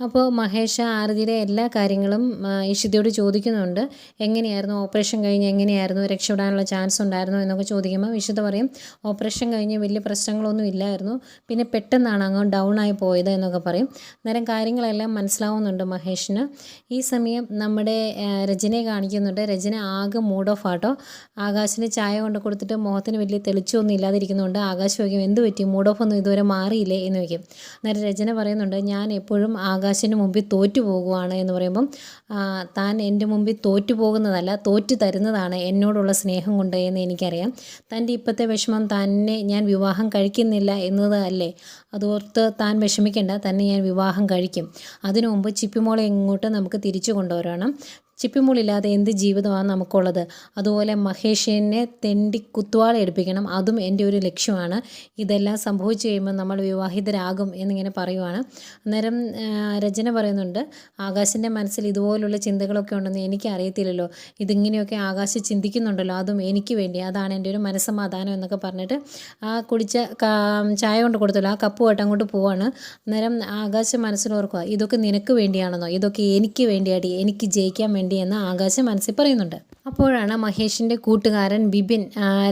അപ്പോൾ മഹേഷ് ആരതിയുടെ എല്ലാ കാര്യങ്ങളും ഇഷിതയോട് ചോദിക്കുന്നുണ്ട്. എങ്ങനെയായിരുന്നു ഓപ്പറേഷൻ കഴിഞ്ഞ് എങ്ങനെയായിരുന്നു രക്ഷപ്പെടാനുള്ള ചാൻസ് ഉണ്ടായിരുന്നു എന്നൊക്കെ ചോദിക്കുമ്പോൾ ഇഷിത പറയും ഓപ്പറേഷൻ കഴിഞ്ഞ് വലിയ പ്രശ്നങ്ങളൊന്നും ഇല്ലായിരുന്നു. പിന്നെ പെട്ടെന്നാണ് അങ്ങ് ഡൗൺ ആയി പോയത് എന്നൊക്കെ പറയും. അന്നേരം കാര്യങ്ങളെല്ലാം മനസ്സിലാവുന്നുണ്ട് മഹേഷിന്. ഈ സമയം നമ്മുടെ രചനയെ കാണിക്കുന്നുണ്ട്. രചന ആകെ മൂഡ് ഓഫ് ആട്ടോ. ആകാശിന് ചായ കൊണ്ട് കൊടുത്തിട്ട് മുഖത്തിന് വലിയ തെളിച്ചൊന്നും ഇല്ലാതിരിക്കുന്നുണ്ട്. ആകാശ് ചോദിക്കും എന്ത് പറ്റി? മൂഡ് ഓഫ് ഒന്നും ഇതുവരെ മാറിയില്ലേ? എന്ന് ചോദിക്കും. അന്നേരം രചന പറയുന്നുണ്ട് ഞാൻ എപ്പോഴും ആകാശിന് മുമ്പിൽ തോറ്റു പോകുവാണ് എന്ന് പറയുമ്പം താൻ എന്റെ മുമ്പിൽ തോറ്റു പോകുന്നതല്ല തോറ്റു തരുന്നതാണ് എന്നോടുള്ള സ്നേഹം കൊണ്ട് എന്ന് എനിക്കറിയാം. തന്റെ ഇപ്പോഴത്തെ വിഷമം തന്നെ ഞാൻ വിവാഹം കഴിക്കുന്നില്ല എന്നതല്ലേ അതോർത്ത് താൻ വിഷമിക്കേണ്ട തന്നെ ഞാൻ വിവാഹം കഴിക്കും. അതിനു മുമ്പ് ചിപ്പിമോളെ ഇങ്ങോട്ട് നമുക്ക് തിരിച്ചു കൊണ്ടുവരണം. ചിപ്പിമുളില്ലാതെ എന്ത് ജീവിതമാണ് നമുക്കുള്ളത്? അതുപോലെ മഹേഷിനെ തെണ്ടി കുത്തുവാള എടുപ്പിക്കണം. അതും എന്റെ ഒരു ലക്ഷ്യമാണ്. ഇതെല്ലാം സംഭവിച്ചു കഴിയുമ്പോൾ നമ്മൾ വിവാഹിതരാകും എന്നിങ്ങനെ പറയുവാണ്. അന്നേരം രചന പറയുന്നുണ്ട് ആകാശിന്റെ മനസ്സിൽ ഇതുപോലുള്ള ചിന്തകളൊക്കെ ഉണ്ടെന്ന് എനിക്ക് അറിയത്തില്ലല്ലോ ഇതിങ്ങനെയൊക്കെ ആകാശ് ചിന്തിക്കുന്നുണ്ടല്ലോ. അതും എനിക്ക് വേണ്ടി. അതാണ് എന്റെ ഒരു മനസ്സമാധാനം എന്നൊക്കെ പറഞ്ഞിട്ട് ആ കുടിച്ച ചായ കൊണ്ട് കൊടുത്തല്ലോ ആ കപ്പ് പോയിട്ട് അങ്ങോട്ട് പോവാണ്. അന്നേരം ആകാശം മനസ്സിലോർക്കുക ഇതൊക്കെ നിനക്ക് വേണ്ടിയാണെന്നോ? ഇതൊക്കെ എനിക്ക് വേണ്ടിയാടി. എനിക്ക് ജയിക്കാൻ എന്ന് ആകാശം മനസ്സിൽ പറയുന്നുണ്ട്. അപ്പോഴാണ് മഹേഷിന്റെ കൂട്ടുകാരൻ ബിബിൻ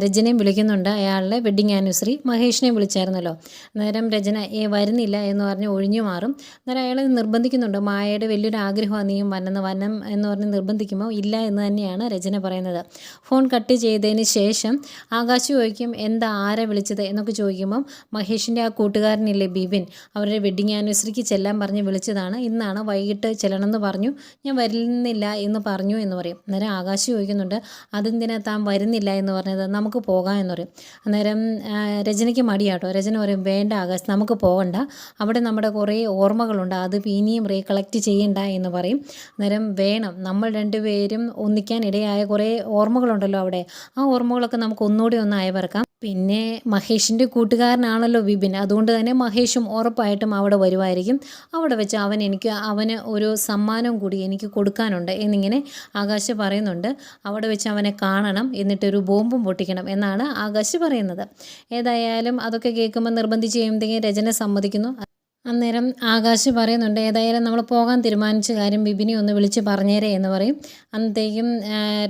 രജനെ വിളിക്കുന്നുണ്ട്. അയാളുടെ വെഡ്ഡിങ് ആനിവേഴ്സറി മഹേഷിനെ വിളിച്ചായിരുന്നല്ലോ. അന്നേരം രചന ഏ വരുന്നില്ല എന്ന് പറഞ്ഞ് ഒഴിഞ്ഞു മാറും. അന്നേരം അയാൾ നിർബന്ധിക്കുന്നുണ്ട്. മായയുടെ വലിയൊരു ആഗ്രഹമാണ് നീയും വന്നെന്ന് വനം എന്ന് പറഞ്ഞ് നിർബന്ധിക്കുമ്പോൾ ഇല്ല എന്ന് തന്നെയാണ് രചന പറയുന്നത്. ഫോൺ കട്ട് ചെയ്തതിന് ശേഷം ആകാശ് ചോദിക്കും എന്താ ആരെ വിളിച്ചത്? എന്നൊക്കെ ചോദിക്കുമ്പം മഹേഷിന്റെ ആ കൂട്ടുകാരനില്ലേ ബിബിൻ അവരുടെ വെഡ്ഡിങ് ആനിവേഴ്സറിക്ക് ചെല്ലാൻ പറഞ്ഞ് വിളിച്ചതാണ്. ഇന്നാണ് വൈകിട്ട് ചെല്ലണമെന്ന് പറഞ്ഞു? ഞാൻ വരുന്നില്ല എന്ന് പറഞ്ഞു എന്ന് പറയും. അന്നേരം ആകാശ് ചോദിക്കുന്നുണ്ട് അതെന്തിനാ താൻ വരുന്നില്ല എന്ന് പറഞ്ഞത്? നമുക്ക് പോകാം എന്ന് പറയും. അന്നേരം രചനയ്ക്ക് മടിയാട്ടോ. രചന പറയും വേണ്ട ആകാശ് നമുക്ക് പോകണ്ട. അവിടെ നമ്മുടെ കുറേ ഓർമ്മകളുണ്ട്. അത് ഇനിയും റീകളക്ട് ചെയ്യണ്ട എന്ന് പറയും. അന്നേരം വേണം. നമ്മൾ രണ്ടുപേരും ഒന്നിക്കാൻ ഇടയായ കുറേ ഓർമ്മകളുണ്ടല്ലോ അവിടെ. ആ ഓർമ്മകളൊക്കെ നമുക്ക് ഒന്നുകൂടി ഒന്ന് അയവിറക്കാം പിന്നെ മഹേഷിന്റെ കൂട്ടുകാരനാണല്ലോ വിപിൻ. അതുകൊണ്ട് തന്നെ മഹേഷും ഉറപ്പായിട്ടും അവിടെ വരുമായിരിക്കും അവിടെ വെച്ച് അവൻ എനിക്ക് അവന് ഒരു സമ്മാനം കൂടി എനിക്ക് കൊടുക്കാനുണ്ട് എന്നിങ്ങനെ ആകാശ് പറയുന്നുണ്ട്. അവിടെ വെച്ച് അവനെ കാണണം എന്നിട്ടൊരു ബോംബും പൊട്ടിക്കണം എന്നാണ് ആകാശ് പറയുന്നത്. ഏതായാലും അതൊക്കെ കേൾക്കുമ്പോൾ നിർബന്ധിച്ച് കഴിയുമ്പോഴത്തേക്കും രചന സമ്മതിക്കുന്നു. അന്നേരം ആകാശ് പറയുന്നുണ്ട് ഏതായാലും നമ്മൾ പോകാൻ തീരുമാനിച്ച കാര്യം ബിബിനെ ഒന്ന് വിളിച്ച് പറഞ്ഞേരേ എന്ന് പറയും. അന്നത്തേക്കും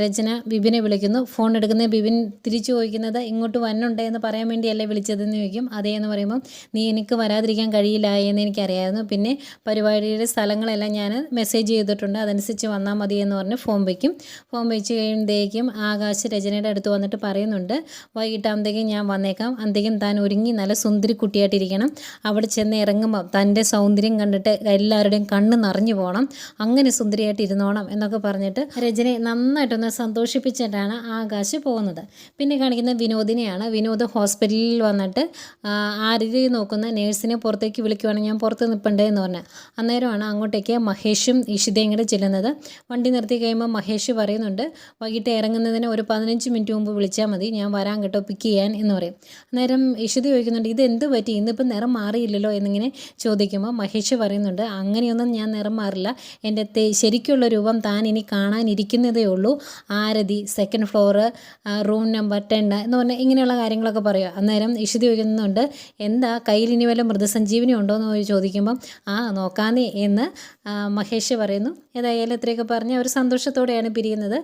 രചന ബിബിനെ വിളിക്കുന്നു. ഫോൺ എടുക്കുന്ന ബിബിൻ തിരിച്ചു ചോദിക്കുന്നത് ഇങ്ങോട്ട് വന്നുണ്ടേ എന്ന് പറയാൻ വേണ്ടിയല്ലേ വിളിച്ചതെന്ന് ചോദിക്കും. അതേ എന്ന് പറയുമ്പോൾ നീ എനിക്ക് വരാതിരിക്കാൻ കഴിയില്ല എന്ന് എനിക്കറിയായിരുന്നു. പിന്നെ പരിപാടിയുടെ സ്ഥലങ്ങളെല്ലാം ഞാൻ മെസ്സേജ് ചെയ്തിട്ടുണ്ട്. അതനുസരിച്ച് വന്നാൽ മതി എന്ന് പറഞ്ഞ് ഫോൺ വയ്ക്കും. ഫോൺ വെച്ച് കഴിയുമ്പോഴത്തേക്കും ആകാശ് രചനയുടെ അടുത്ത് വന്നിട്ട് പറയുന്നുണ്ട് വൈകിട്ടാകുമ്പോഴത്തേക്കും ഞാൻ വന്നേക്കാം. അന്തേക്കും താൻ ഒരുങ്ങി നല്ല സുന്ദരി കുട്ടിയായിട്ടിരിക്കണം അവിടെ ചെന്ന് ഇറങ്ങുമ്പോൾ തന്റെ സൗന്ദര്യം കണ്ടിട്ട് എല്ലാവരുടെയും കണ്ണ് നിറഞ്ഞു പോകണം. അങ്ങനെ സുന്ദരിയായിട്ട് ഇരുന്നോണം എന്നൊക്കെ പറഞ്ഞിട്ട് രജനെ നന്നായിട്ടൊന്ന് സന്തോഷിപ്പിച്ചിട്ടാണ് ആകാശ് പോകുന്നത്. പിന്നെ കാണിക്കുന്ന വിനോദിനെയാണ്. വിനോദ് ഹോസ്പിറ്റലിൽ വന്നിട്ട് ആരതി നോക്കുന്ന നേഴ്സിനെ പുറത്തേക്ക് വിളിക്കുവാണെങ്കിൽ ഞാൻ പുറത്ത് നിൽപ്പണ്ടേ എന്ന് പറഞ്ഞു. അന്നേരമാണ് അങ്ങോട്ടേക്ക് മഹേഷും ഇഷിതയും കൂടെ ചെല്ലുന്നത്. വണ്ടി നിർത്തി കഴിയുമ്പോൾ മഹേഷ് പറയുന്നുണ്ട് വൈകിട്ട് ഇറങ്ങുന്നതിന് ഒരു പതിനഞ്ച് മിനിറ്റ് മുമ്പ് വിളിച്ചാൽ മതി. ഞാൻ വരാൻ കേട്ടോ പിക്ക് ചെയ്യാൻ എന്ന് പറയും. അന്നേരം ഇഷിത ചോദിക്കുന്നുണ്ട് ഇത് എന്ത് പറ്റി? ഇന്നിപ്പം നിറം മാറിയില്ലല്ലോ എന്നിങ്ങനെ ചോദിക്കുമ്പോൾ മഹേഷ് പറയുന്നുണ്ട് അങ്ങനെയൊന്നും ഞാൻ നിറം മാറില്ല എന്റെ ശരിക്കുള്ള രൂപം താൻ ഇനി കാണാനിരിക്കുന്നതേ ഉള്ളൂ. Aarathi second floor room number ten എന്ന് പറഞ്ഞാൽ ഇങ്ങനെയുള്ള കാര്യങ്ങളൊക്കെ പറയുക അന്നേരം ഇഷിത ചോദിക്കുന്നുണ്ട് എന്താ കയ്യിൽ ഇനി വല്ല മൃതസഞ്ജീവനി ഉണ്ടോ? എന്ന് ചോദിക്കുമ്പം ആ നോക്കാന്നേ എന്ന് മഹേഷ് പറയുന്നു. ഏതായാലും ഇത്രയൊക്കെ പറഞ്ഞ് അവർ സന്തോഷത്തോടെയാണ് പിരിയുന്നത്.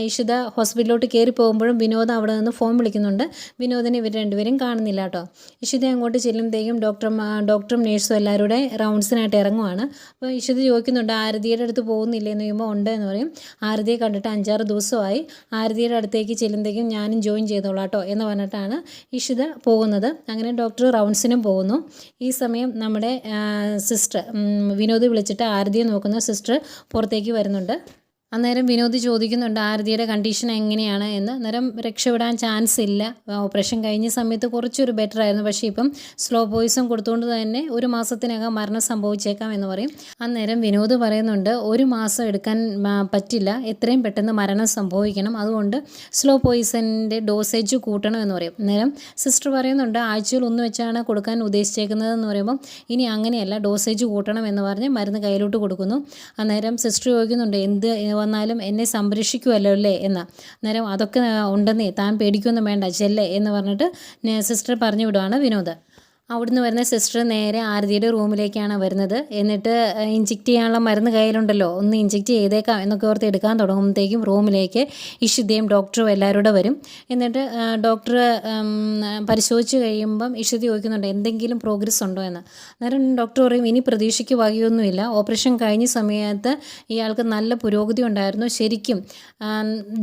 ഇഷിത ഹോസ്പിറ്റലിലോട്ട് കയറി പോകുമ്പോഴും വിനോദ് അവിടെ നിന്ന് ഫോൺ വിളിക്കുന്നുണ്ട്. വിനോദിനെ ഇവർ രണ്ടുപേരും കാണുന്നില്ല കേട്ടോ. ഇഷിത അങ്ങോട്ട് ചെല്ലുമ്പോഴത്തേക്കും ഡോക്ടറും ആ, ഡോക്ടറും നേഴ്സും എല്ലാവരും എല്ലാവരുടെ റൗണ്ട്സിനായിട്ട് ഇറങ്ങുവാണ്. അപ്പോൾ ഇഷിത ചോദിക്കുന്നുണ്ട് ആരതിയുടെ അടുത്ത് പോകുന്നില്ലേ എന്ന് ചോദിക്കുമ്പോൾ ഉണ്ട് എന്ന് പറയും. ആരതിയെ കണ്ടിട്ട് അഞ്ചാറ് ദിവസമായി ആരതിയുടെ അടുത്തേക്ക് ചെല്ലുമ്പോഴേക്കും ഞാനും ജോയിൻ ചെയ്തോളാം കേട്ടോ എന്ന് പറഞ്ഞിട്ടാണ് ഇഷിത പോകുന്നത്. അങ്ങനെ ഡോക്ടർ റൗണ്ട്സിനും പോകുന്നു. ഈ സമയം നമ്മുടെ സിസ്റ്റർ വിനോദ് വിളിച്ചിട്ട് ആരതിയെ നോക്കുന്ന സിസ്റ്റർ പുറത്തേക്ക് വരുന്നുണ്ട്. അന്നേരം വിനോദ് ചോദിക്കുന്നുണ്ട് ആരതിയുടെ കണ്ടീഷൻ എങ്ങനെയാണ്? എന്ന്. അന്നേരം രക്ഷപ്പെടാൻ ചാൻസ് ഇല്ല. ഓപ്പറേഷൻ കഴിഞ്ഞ സമയത്ത് കുറച്ചൊരു ബെറ്റർ ആയിരുന്നു. പക്ഷേ ഇപ്പം സ്ലോ പോയിസൺ കൊടുത്തുകൊണ്ട് തന്നെ ഒരു മാസത്തിനകം മരണം സംഭവിച്ചേക്കാം എന്ന് പറയും. അന്നേരം വിനോദ് പറയുന്നുണ്ട് ഒരു മാസം എടുക്കാൻ പറ്റില്ല. എത്രയും പെട്ടെന്ന് മരണം സംഭവിക്കണം. അതുകൊണ്ട് സ്ലോ പോയിസണിന്റെ ഡോസേജ് കൂട്ടണം എന്ന് പറയും. അന്നേരം സിസ്റ്റർ പറയുന്നുണ്ട് ആഴ്ചയിൽ ഒന്ന് വെച്ചാണ് കൊടുക്കാൻ ഉദ്ദേശിച്ചേക്കുന്നതെന്ന് പറയുമ്പോൾ ഇനി അങ്ങനെയല്ല. ഡോസേജ് കൂട്ടണം എന്ന് പറഞ്ഞ് മരുന്ന് കയ്യിലോട്ട് കൊടുക്കുന്നു. അന്നേരം സിസ്റ്റർ ചോദിക്കുന്നുണ്ട് എന്ത് വന്നാലും എന്നെ സംരക്ഷിക്കുമല്ലോ അല്ലേ എന്ന്. അന്നേരം അതൊക്കെ ഉണ്ടെന്നേ താൻ പേടിക്കൊന്നും വേണ്ട ചെല്ലേ എന്ന് പറഞ്ഞിട്ട് സിസ്റ്റർ പറഞ്ഞു വിടുവാണ് വിനോദ്. അവിടുന്ന് വരുന്ന സിസ്റ്റർ നേരെ ആരതിയുടെ റൂമിലേക്കാണ് വരുന്നത്. എന്നിട്ട് ഇഞ്ചെക്റ്റ് ചെയ്യാനുള്ള മരുന്ന് കയ്യിലുണ്ടല്ലോ ഒന്ന് ഇഞ്ചെക്റ്റ് ചെയ്തേക്കാം എന്നൊക്കെ ഓർത്ത് എടുക്കാൻ തുടങ്ങുമ്പോഴത്തേക്കും റൂമിലേക്ക് ഇഷിതയും ഡോക്ടറും എല്ലാവരും കൂടെ വരും. എന്നിട്ട് ഡോക്ടർ പരിശോധിച്ച് കഴിയുമ്പം ഇഷിത ചോദിക്കുന്നുണ്ട് എന്തെങ്കിലും പ്രോഗ്രസ് ഉണ്ടോ എന്ന്? അന്നേരം ഡോക്ടർ പറയും ഇനി പ്രതീക്ഷയ്ക്ക് വകയൊന്നുമില്ല. ഓപ്പറേഷൻ കഴിഞ്ഞ സമയത്ത് ഇയാൾക്ക് നല്ല പുരോഗതി ഉണ്ടായിരുന്നു. ശരിക്കും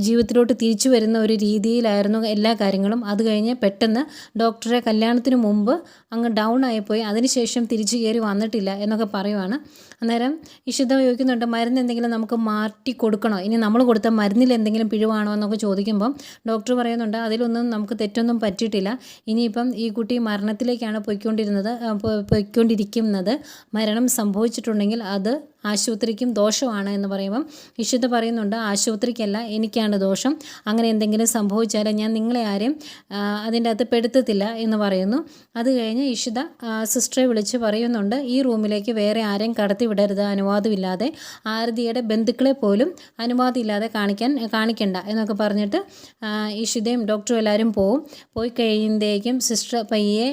ജീവിതത്തിലോട്ട് തിരിച്ചു വരുന്ന ഒരു രീതിയിലായിരുന്നു എല്ലാ കാര്യങ്ങളും. അത് കഴിഞ്ഞ് പെട്ടെന്ന് ഡോക്ടറെ കല്യാണത്തിന് മുമ്പ് അങ്ങ് ഡൗൺ ആയിപ്പോയി. അതിനുശേഷം തിരിച്ചു കയറി വന്നിട്ടില്ല എന്നൊക്കെ പറയുവാണ്. അന്നേരം ഇഷിത ചോദിക്കുന്നുണ്ട് മരുന്ന് എന്തെങ്കിലും നമുക്ക് മാറ്റി കൊടുക്കണോ? ഇനി നമ്മൾ കൊടുത്ത മരുന്നിൽ എന്തെങ്കിലും പിഴവാണോ? എന്നൊക്കെ ചോദിക്കുമ്പം ഡോക്ടർ പറയുന്നുണ്ട് അതിലൊന്നും നമുക്ക് തെറ്റൊന്നും പറ്റിയിട്ടില്ല. ഇനിയിപ്പം ഈ കുട്ടി മരണത്തിലേക്കാണ് പൊയ്ക്കൊണ്ടിരുന്നത് പൊയ്ക്കൊണ്ടിരിക്കുന്നത്. മരണം സംഭവിച്ചിട്ടുണ്ടെങ്കിൽ അത് ആശുപത്രിക്കും ദോഷമാണ് എന്ന് പറയുമ്പം ഇഷിത പറയുന്നുണ്ട് ആശുപത്രിക്കല്ല എനിക്കാണ് ദോഷം. അങ്ങനെ എന്തെങ്കിലും സംഭവിച്ചാൽ ഞാൻ നിങ്ങളെ ആരെയും അതിന്റെ അകത്ത് പെടുത്തത്തില്ല എന്ന് പറയുന്നു. അത് കഴിഞ്ഞ് ഇഷിത സിസ്റ്ററെ വിളിച്ച് പറയുന്നുണ്ട് ഈ റൂമിലേക്ക് വേറെ ആരെയും കടത്തിവിടരുത് അനുവാദമില്ലാതെ. ആരതിയുടെ ബന്ധുക്കളെ പോലും അനുവാദമില്ലാതെ കാണിക്കാൻ കാണിക്കണ്ട എന്നൊക്കെ പറഞ്ഞിട്ട് ഇഷിതയും ഡോക്ടറും എല്ലാവരും പോവും. പോയി കഴിയുമ്പോഴേക്കും സിസ്റ്റർ പയ്യെ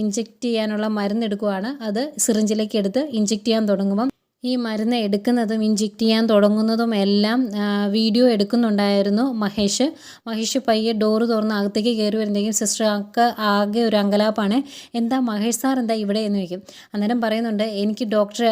ഇഞ്ചെക്റ്റ് ചെയ്യാനുള്ള മരുന്നെടുക്കുവാണ് അത് സിറിഞ്ചിലേക്ക് എടുത്ത് ഇഞ്ചെക്റ്റ് ചെയ്യാൻ തുടങ്ങുമ്പം ഈ മരുന്ന് എടുക്കുന്നതും ഇഞ്ചെക്റ്റ് ചെയ്യാൻ തുടങ്ങുന്നതും എല്ലാം വീഡിയോ എടുക്കുന്നുണ്ടായിരുന്നു മഹേഷ്. മഹേഷ് പയ്യെ ഡോറ് തുറന്ന് അകത്തേക്ക് കയറി വരുമ്പോഴേക്കും സിസ്റ്റർ അക്ക ആകെ ഒരു അങ്കലാപ്പാണ്. എന്താ മഹേഷ് സാർ എന്താ ഇവിടെ എന്ന് ചോദിക്കും. അന്നേരം പറയുന്നുണ്ട് എനിക്ക് ഡോക്ടറെ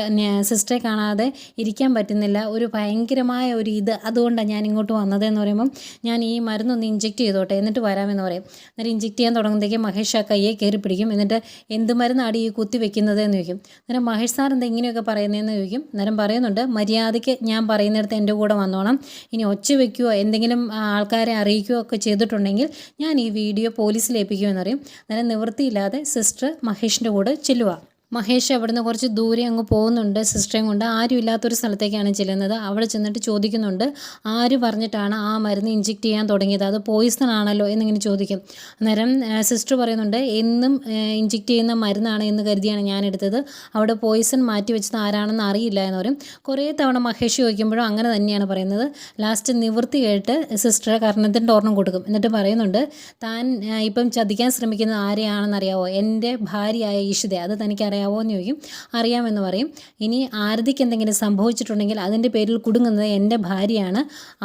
സിസ്റ്ററെ കാണാതെ ഇരിക്കാൻ പറ്റുന്നില്ല. ഒരു ഭയങ്കരമായ ഒരു ഇത് അതുകൊണ്ടാണ് ഞാൻ ഇങ്ങോട്ട് വന്നതെന്ന് പറയുമ്പം ഞാൻ ഈ മരുന്നൊന്ന് ഇഞ്ചെക്റ്റ് ചെയ്തോട്ടെ എന്നിട്ട് വരാമെന്ന് പറയും. അന്നേരം ഇഞ്ചെക്റ്റ് ചെയ്യാൻ തുടങ്ങുമ്പോഴേക്കും മഹേഷ് ആ കയ്യെ കയറി പിടിക്കും. എന്നിട്ട് എന്ത് മരുന്നാണ് ഈ കുത്തി വെക്കുന്നത് എന്ന് ചോദിക്കും. അന്നേരം മഹേഷ് സാർ എന്താ ഇങ്ങനെയൊക്കെ പറയുന്നതെന്ന് ചോദിക്കും. ചോദിക്കും അന്നേരം പറയുന്നുണ്ട് മര്യാദയ്ക്ക് ഞാൻ പറയുന്നിടത്ത് എന്റെ കൂടെ വന്നോണം. ഇനി ഒച്ച വയ്ക്കുകയോ എന്തെങ്കിലും ആൾക്കാരെ അറിയിക്കുകയോ ഒക്കെ ചെയ്തിട്ടുണ്ടെങ്കിൽ ഞാൻ ഈ വീഡിയോ പോലീസിൽ ഏൽപ്പിക്കുമെന്ന് പറയും. അന്നേരം നിവൃത്തിയില്ലാതെ സിസ്റ്റർ മഹേഷിന്റെ കൂടെ ചെല്ലുക. മഹേഷ് അവിടുന്ന് കുറച്ച് ദൂരെ അങ്ങ് പോകുന്നുണ്ട് സിസ്റ്ററേയും കൊണ്ട്. ആരും ഇല്ലാത്തൊരു സ്ഥലത്തേക്കാണ് ചെല്ലുന്നത്. അവിടെ ചെന്നിട്ട് ചോദിക്കുന്നുണ്ട് ആര് പറഞ്ഞിട്ടാണ് ആ മരുന്ന് ഇഞ്ചെക്ട് ചെയ്യാൻ തുടങ്ങിയത്? അത് പോയിസൺ ആണല്ലോ എന്നിങ്ങനെ ചോദിക്കും. അന്നേരം സിസ്റ്റർ പറയുന്നുണ്ട് എന്നും ഇഞ്ചെക്ട് ചെയ്യുന്ന മരുന്നാണ് എന്ന് കരുതിയാണ് ഞാൻ എടുത്തത്. അവിടെ പോയിസൺ മാറ്റി വെച്ചത് ആരാണെന്ന് അറിയില്ല എന്ന് പറയും കുറേ തവണ മഹേഷ് ചോദിക്കുമ്പോഴും അങ്ങനെ തന്നെയാണ് പറയുന്നത്. ലാസ്റ്റ് നിവൃത്തി കേട്ട് സിസ്റ്ററെ കർണത്തിന്റെ ഓർണം കൊടുക്കും. എന്നിട്ട് പറയുന്നുണ്ട് താൻ ഇപ്പം ചതിക്കാൻ ശ്രമിക്കുന്നത് ആരെയാണെന്നറിയാവോ? എന്റെ ഭാര്യയായ ഈഷിത അത് തനിക്കറിയാം. അറിയാവോ എന്ന് ചോദിക്കും. അറിയാമെന്ന് പറയും. ഇനി ആരതിക്ക് എന്തെങ്കിലും സംഭവിച്ചിട്ടുണ്ടെങ്കിൽ അതിന്റെ പേരിൽ കുടുങ്ങുന്നത് എന്റെ ഭാര്യയാണ്.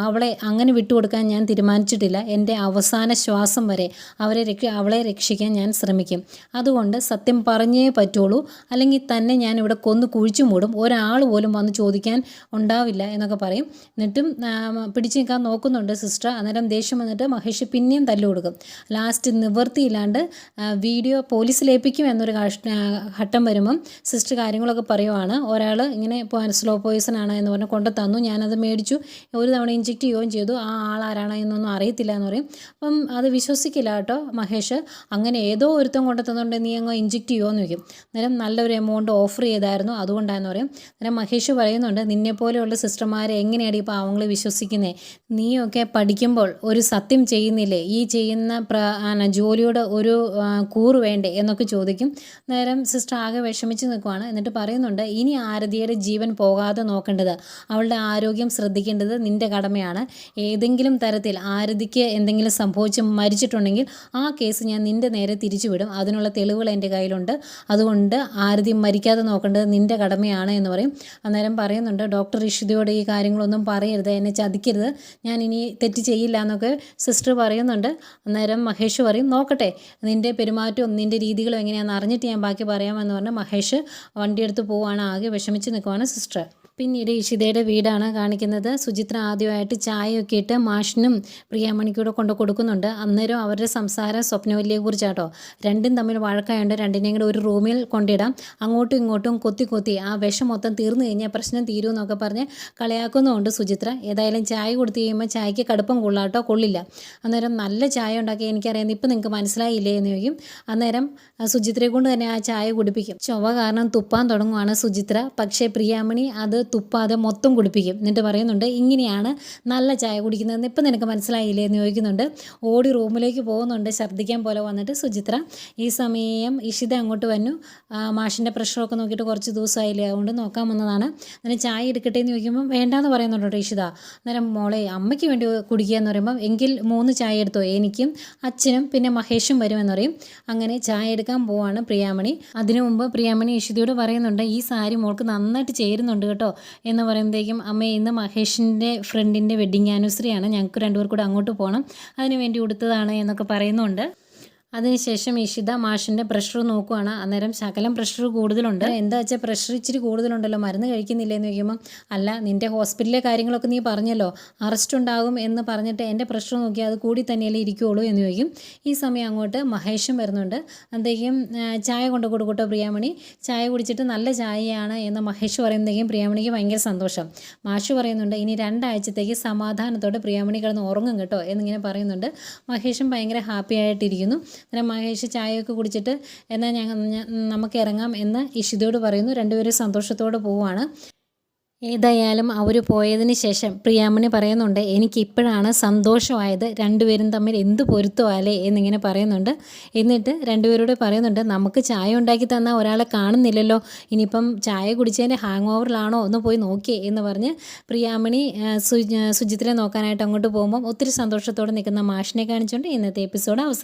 അവളെ അങ്ങനെ വിട്ടുകൊടുക്കാൻ ഞാൻ തീരുമാനിച്ചിട്ടില്ല. എന്റെ അവസാന ശ്വാസം വരെ അവരെ അവളെ രക്ഷിക്കാൻ ഞാൻ ശ്രമിക്കും. അതുകൊണ്ട് സത്യം പറഞ്ഞേ പറ്റുള്ളൂ. അല്ലെങ്കിൽ തന്നെ ഞാൻ ഇവിടെ കൊന്ന് കുഴിച്ചു മൂടും. ഒരാൾ പോലും വന്ന് ചോദിക്കാൻ ഉണ്ടാവില്ല എന്നൊക്കെ പറയും. എന്നിട്ടും പിടിച്ചു നിൽക്കാൻ നോക്കുന്നുണ്ട് സിസ്റ്റർ. അന്നേരം ദേഷ്യം വന്നിട്ട് മഹേഷ് പിന്നെയും തല്ലു കൊടുക്കും. ലാസ്റ്റ് നിവൃത്തിയില്ലാണ്ട് വീഡിയോ പോലീസിലേൽപ്പിക്കും എന്നൊരു ഘട്ടം വരുമ്പം സിസ്റ്റർ കാര്യങ്ങളൊക്കെ പറയുവാണ്. ഒരാൾ ഇങ്ങനെ സ്ലോ പോയിസൺ ആണ് എന്ന് പറഞ്ഞ് കൊണ്ടു തന്നു. ഞാനത് മേടിച്ചു. ഒരു തവണ ഇഞ്ചെക്ട് ചെയ്യുകയും ചെയ്തു. ആ ആൾ ആരാണ് എന്നൊന്നും അറിയത്തില്ല എന്ന് പറയും. അപ്പം അത് വിശ്വസിക്കില്ല കേട്ടോ മഹേഷ്. അങ്ങനെ ഏതോ ഒരുത്തം കൊണ്ടു തന്നുകൊണ്ട് നീ അങ്ങ് ഇഞ്ചെക്ട് ചെയ്യുമോ എന്ന് ചോദിക്കും. അന്നേരം നല്ലൊരു എമൗണ്ട് ഓഫർ ചെയ്തായിരുന്നു. അതുകൊണ്ടാണെന്ന് പറയും. അന്നേരം മഹേഷ് പറയുന്നുണ്ട് നിന്നെ പോലെയുള്ള സിസ്റ്റർമാരെ എങ്ങനെയാണ് ഈ അവങ്ങൾ വിശ്വസിക്കുന്നത് നീയൊക്കെ പഠിക്കുമ്പോൾ ഒരു സത്യം ചെയ്യുന്നില്ലേ? ഈ ചെയ്യുന്ന ജോലിയുടെ ഒരു കൂറ് വേണ്ടേ? എന്നൊക്കെ ചോദിക്കും. നേരം സിസ്റ്റർ ആകെ ആകെ വിഷമിച്ച് നിൽക്കുവാണ്. എന്നിട്ട് പറയുന്നുണ്ട് ഇനി ആരതിയുടെ ജീവൻ പോകാതെ നോക്കേണ്ടത്. അവളുടെ ആരോഗ്യം ശ്രദ്ധിക്കേണ്ടത് നിന്റെ കടമയാണ്. ഏതെങ്കിലും തരത്തിൽ ആരതിക്ക് എന്തെങ്കിലും സംഭവിച്ച് മരിച്ചിട്ടുണ്ടെങ്കിൽ ആ കേസ് ഞാൻ നിന്റെ നേരെ തിരിച്ചുവിടും അതിനുള്ള തെളിവുകൾ എന്റെ കയ്യിലുണ്ട്. അതുകൊണ്ട് ആരതി മരിക്കാതെ നോക്കേണ്ടത് നിന്റെ കടമയാണ് എന്ന് പറയും. അന്നേരം പറയുന്നുണ്ട് ഡോക്ടർ ഇഷിതയോട് ഈ കാര്യങ്ങളൊന്നും പറയരുത്. എന്നെ ചതിക്കരുത്. ഞാൻ ഇനി തെറ്റ് ചെയ്യില്ല എന്നൊക്കെ സിസ്റ്റർ പറയുന്നുണ്ട്. അന്നേരം മഹേഷ് പറയും നോക്കട്ടെ. നിന്റെ പെരുമാറ്റവും നിന്റെ രീതികളും എങ്ങനെയാണെന്ന് അറിഞ്ഞിട്ട് ഞാൻ ബാക്കി പറയാമെന്ന് പറഞ്ഞ്. മഹേഷ് വണ്ടിയെടുത്ത് പോവുകയാണ് ആകെ വിഷമിച്ച് നിൽക്കുവാണ് സിസ്റ്റർ. പിന്നീട് ഇഷിതയുടെ വീടാണ് കാണിക്കുന്നത്. സുചിത്ര ആദ്യമായിട്ട് ചായയൊക്കെ ഇട്ട് മാഷിനും പ്രിയാമണിക്കൂടെ കൊണ്ട് കൊടുക്കുന്നുണ്ട്. അന്നേരം അവരുടെ സംസാരം സ്വപ്നവല്ലിയെ കുറിച്ചാട്ടോ. രണ്ടും തമ്മിൽ വഴക്കായുണ്ട് രണ്ടിനെയും കൂടെ ഒരു റൂമിൽ കൊണ്ടിടാം. അങ്ങോട്ടും ഇങ്ങോട്ടും കൊത്തി കൊത്തി ആ വിഷം മൊത്തം തീർന്നു കഴിഞ്ഞാൽ പ്രശ്നം തീരും എന്നൊക്കെ പറഞ്ഞ് കളിയാക്കുന്നുമുണ്ട് സുചിത്ര. ഏതായാലും ചായ കൊടുത്തു കഴിയുമ്പോൾ ചായക്ക് കടുപ്പം കൊള്ളാട്ടോ കൊള്ളില്ല. അന്നേരം നല്ല ചായ ഉണ്ടാക്കി എനിക്കറിയാം ഇപ്പം നിങ്ങൾക്ക് മനസ്സിലായില്ലേ എന്ന് ചോദിക്കും. അന്നേരം സുചിത്രയെ കൊണ്ട് തന്നെ ആ ചായ കുടിപ്പിക്കും. ചൊവ്വ കാരണം തുപ്പാൻ തുടങ്ങുവാണ് സുചിത്ര. പക്ഷേ പ്രിയാമണി അത് തുപ്പാതെ മൊത്തം കുടിപ്പിക്കും എന്നിട്ട് പറയുന്നുണ്ട് ഇങ്ങനെയാണ് നല്ല ചായ കുടിക്കുന്നതെന്ന് ഇപ്പം നിനക്ക് മനസ്സിലായില്ലേ? എന്ന് ചോദിക്കുന്നുണ്ട്. ഓടി റൂമിലേക്ക് പോകുന്നുണ്ട്. ഛർദ്ദിക്കാൻ പോലെ വന്നിട്ട് സുചിത്ര ഈ സമയം ഇഷിത അങ്ങോട്ട് വന്നു. മാഷിന്റെ പ്രഷറൊക്കെ നോക്കിയിട്ട് കുറച്ച് ദിവസമായില്ലേ? അതുകൊണ്ട് നോക്കാൻ വന്നതാണ്. അങ്ങനെ ചായ എടുക്കട്ടെ എന്ന് ചോദിക്കുമ്പോൾ വേണ്ടാന്ന് പറയുന്നുണ്ട് ഇഷിത. അന്നേരം മോളെ അമ്മയ്ക്ക് വേണ്ടി കുടിക്കുക എന്ന് പറയുമ്പോൾ എങ്കിൽ മൂന്ന് ചായ എടുത്തോ? എനിക്കും അച്ഛനും പിന്നെ മഹേഷും വരുമെന്ന് പറയും. അങ്ങനെ ചായ എടുക്കാൻ പോവാണ് പ്രിയാമണി. അതിനു മുമ്പ് പ്രിയാമണി ഇഷിതയോട് പറയുന്നുണ്ട് ഈ സാരി മോൾക്ക് നന്നായിട്ട് ചേരുന്നുണ്ട് കേട്ടോ. എന്ന് പറയുമ്പോഴത്തേക്കും അമ്മ ഇന്ന് മഹേഷിന്റെ ഫ്രണ്ടിന്റെ വെഡിങ് ആനിവേഴ്സറി ആണ്. ഞങ്ങൾക്ക് രണ്ടുപേർ കൂടെ അങ്ങോട്ട് പോകണം അതിന് വേണ്ടി കൊടുത്തതാണ് എന്നൊക്കെ പറയുന്നുണ്ട്. അതിനുശേഷം ഇഷിത മാഷിന്റെ പ്രഷർ നോക്കുവാണ്. അന്നേരം ശകലം പ്രഷർ കൂടുതലുണ്ട്. എന്താ വെച്ചാൽ പ്രഷർ ഇച്ചിരി കൂടുതലുണ്ടല്ലോ. മരുന്ന് കഴിക്കുന്നില്ലേ എന്ന് ചോദിക്കുമ്പം അല്ല നിന്റെ ഹോസ്പിറ്റലിലെ കാര്യങ്ങളൊക്കെ നീ പറഞ്ഞല്ലോ. അറസ്റ്റ് ഉണ്ടാകും എന്ന് പറഞ്ഞിട്ട് എന്റെ പ്രഷർ നോക്കിയാൽ അത് കൂടി തന്നെയല്ലേ ഇരിക്കുകയുള്ളൂ എന്ന് ചോദിക്കും. ഈ സമയം അങ്ങോട്ട് മഹേഷും വരുന്നുണ്ട്. അന്തേക്കും ചായ കൊണ്ട് കൊടുക്കട്ടോ പ്രിയാമണി. ചായ കുടിച്ചിട്ട് നല്ല ചായയാണ് എന്ന് മഹേഷ് പറയുമ്പോഴത്തേക്കും പ്രിയാമണിക്ക് ഭയങ്കര സന്തോഷം. മാഷ് പറയുന്നുണ്ട് ഇനി രണ്ടാഴ്ചത്തേക്ക് സമാധാനത്തോടെ പ്രിയാമണി കിടന്ന് ഉറങ്ങും കേട്ടോ എന്നിങ്ങനെ പറയുന്നുണ്ട്. മഹേഷും ഭയങ്കര ഹാപ്പി ആയിട്ടിരിക്കുന്നു. അന്നേരം മഹേഷ് ചായയൊക്കെ കുടിച്ചിട്ട് എന്നാൽ ഞങ്ങൾ നമുക്ക് ഇറങ്ങാം എന്ന് ഇഷിതയോട് പറയുന്നു. രണ്ടുപേരും സന്തോഷത്തോടെ പോവുകയാണ് ഏതായാലും അവർ പോയതിന് ശേഷം പ്രിയാമണി പറയുന്നുണ്ട് എനിക്കിപ്പോഴാണ് സന്തോഷമായത്. രണ്ടുപേരും തമ്മിൽ എന്ത് പൊരുത്തമല്ലേ എന്നിങ്ങനെ പറയുന്നുണ്ട്. എന്നിട്ട് രണ്ടുപേരോട് പറയുന്നുണ്ട് നമുക്ക് ചായ ഉണ്ടാക്കി തന്നാൽ ഒരാളെ കാണുന്നില്ലല്ലോ. ഇനിയിപ്പം ചായ കുടിച്ചതിന്റെ ഹാങ് ഓവറിലാണോ? ഒന്ന് പോയി നോക്കിയേ എന്ന് പറഞ്ഞ് പ്രിയാമണി സുജിത്തിനെ നോക്കാനായിട്ട് അങ്ങോട്ട് പോകുമ്പം ഒത്തിരി സന്തോഷത്തോടെ നിൽക്കുന്ന മാഷിനെ കാണിച്ചുകൊണ്ട് ഇന്നത്തെ എപ്പിസോഡ് അവസാനം